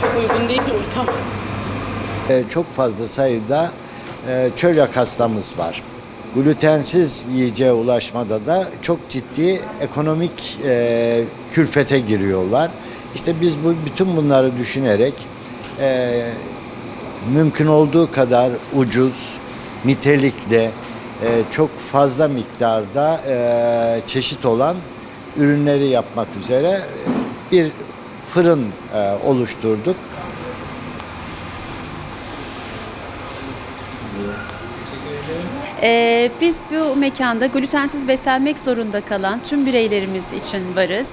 çok uygun değil ortam. Ee, Çok fazla sayıda e, çölyak hastamız var. Glutensiz yiyeceğe ulaşmada da çok ciddi ekonomik e, külfete giriyorlar. İşte biz bu bütün bunları düşünerek e, mümkün olduğu kadar ucuz, nitelikli, e, çok fazla miktarda e, çeşit olan ürünleri yapmak üzere e, bir fırın e, oluşturduk. Ee, biz bu mekanda glutensiz beslenmek zorunda kalan tüm bireylerimiz için varız.